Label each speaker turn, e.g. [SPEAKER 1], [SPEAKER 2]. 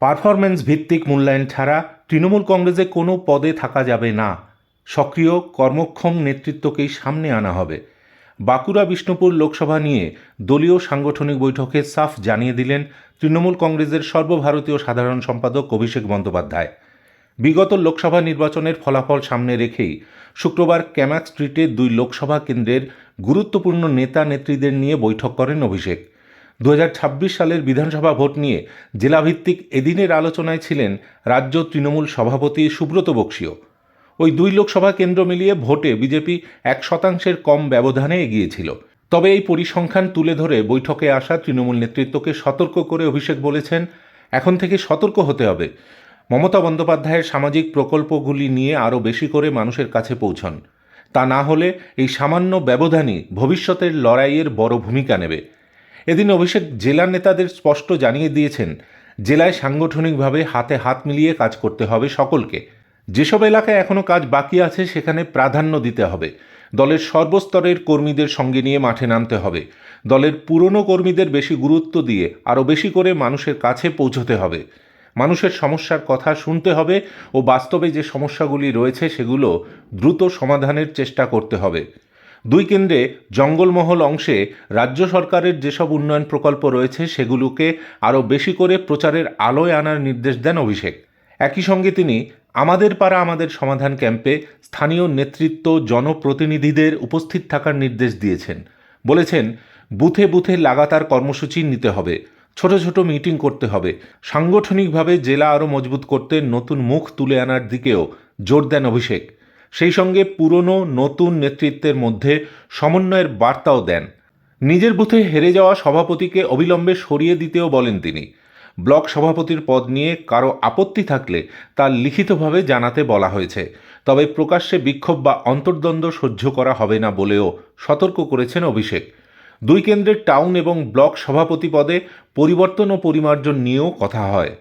[SPEAKER 1] Performance ভিত্তিক মূল্যায়ন ছাড়া তৃণমূল কংগ্রেসে কোনো পদে থাকা যাবে না। সক্রিয় কর্মক্ষম নেতৃত্বকেই সামনে আনা হবে। বাঁকুড়া বিষ্ণুপুর লোকসভা নিয়ে দলীয় সাংগঠনিক বৈঠকে সাফ জানিয়ে দিলেন তৃণমূল কংগ্রেসের সর্বভারতীয় সাধারণ সম্পাদক অভিষেক বন্দ্যোপাধ্যায়। বিগত লোকসভা নির্বাচনের ফলাফল সামনে রেখেই শুক্রবার ক্যামাক স্ট্রিটে দুই লোকসভা কেন্দ্রের গুরুত্বপূর্ণ নেতা নেত্রীদের নিয়ে বৈঠক করেন অভিষেক। দু হাজার ছাব্বিশ সালের বিধানসভা ভোট নিয়ে জেলাভিত্তিক এদিনের আলোচনায় ছিলেন রাজ্য তৃণমূল সভাপতি সুব্রত বক্সীয় ওই দুই লোকসভা কেন্দ্র মিলিয়ে ভোটে বিজেপি এক শতাংশের কম ব্যবধানে এগিয়েছিল তবে এই পরিসংখ্যান তুলে ধরে বৈঠকে আসা তৃণমূল নেতৃত্বকে সতর্ক করে অভিষেক বলেছেন, এখন থেকে সতর্ক হতে হবে। মমতা বন্দ্যোপাধ্যায়ের সামাজিক প্রকল্পগুলি নিয়ে আরও বেশি করে মানুষের কাছে পৌঁছন। তা না হলে এই সামান্য ব্যবধানই ভবিষ্যতের লড়াইয়ের বড় ভূমিকা নেবে। এদিন অভিষেক জেলা নেতাদের স্পষ্ট জানিয়ে দিয়েছেন, জেলায় সাংগঠনিকভাবে হাতে হাত মিলিয়ে কাজ করতে হবে সকলকে। যেসব এলাকায় এখনও কাজ বাকি আছে, সেখানে প্রাধান্য দিতে হবে। দলের সর্বস্তরের কর্মীদের সঙ্গে নিয়ে মাঠে নামতে হবে। দলের পুরনো কর্মীদের বেশি গুরুত্ব দিয়ে আরও বেশি করে মানুষের কাছে পৌঁছতে হবে। মানুষের সমস্যার কথা শুনতে হবে ও বাস্তবে যে সমস্যাগুলি রয়েছে, সেগুলো দ্রুত সমাধানের চেষ্টা করতে হবে। দুই কেন্দ্রে জঙ্গলমহল অংশে রাজ্য সরকারের যেসব উন্নয়ন প্রকল্প রয়েছে, সেগুলোকে আরও বেশি করে প্রচারের আলোয় আনার নির্দেশ দেন অভিষেক। একই সঙ্গে তিনি আমাদের পাড়া আমাদের সমাধান ক্যাম্পে স্থানীয় নেতৃত্ব, জনপ্রতিনিধিদের উপস্থিত থাকার নির্দেশ দিয়েছেন। বলেছেন, বুথে বুথে লাগাতার কর্মসূচি নিতে হবে, ছোট ছোট মিটিং করতে হবে, সাংগঠনিকভাবে জেলা আরও মজবুত করতে নতুন মুখ তুলে আনার দিকেও জোর দেন অভিষেক। সেই সঙ্গে পুরনো নতুন নেতৃত্বের মধ্যে সমন্বয়ের বার্তাও দেন। নিজের বুথে হেরে যাওয়া সভাপতিকে অবিলম্বে সরিয়ে দিতেও বলেন তিনি। ব্লক সভাপতির পদ নিয়ে কারও আপত্তি থাকলে তা লিখিতভাবে জানাতে বলা হয়েছে। তবে প্রকাশ্যে বিক্ষোভ বা অন্তর্দ্বন্দ্ব সহ্য করা হবে না বলেও সতর্ক করেছেন অভিষেক। দুই কেন্দ্রের টাউন এবং ব্লক সভাপতি পদে পরিবর্তন ও পরিমার্জন নিয়েও কথা হয়।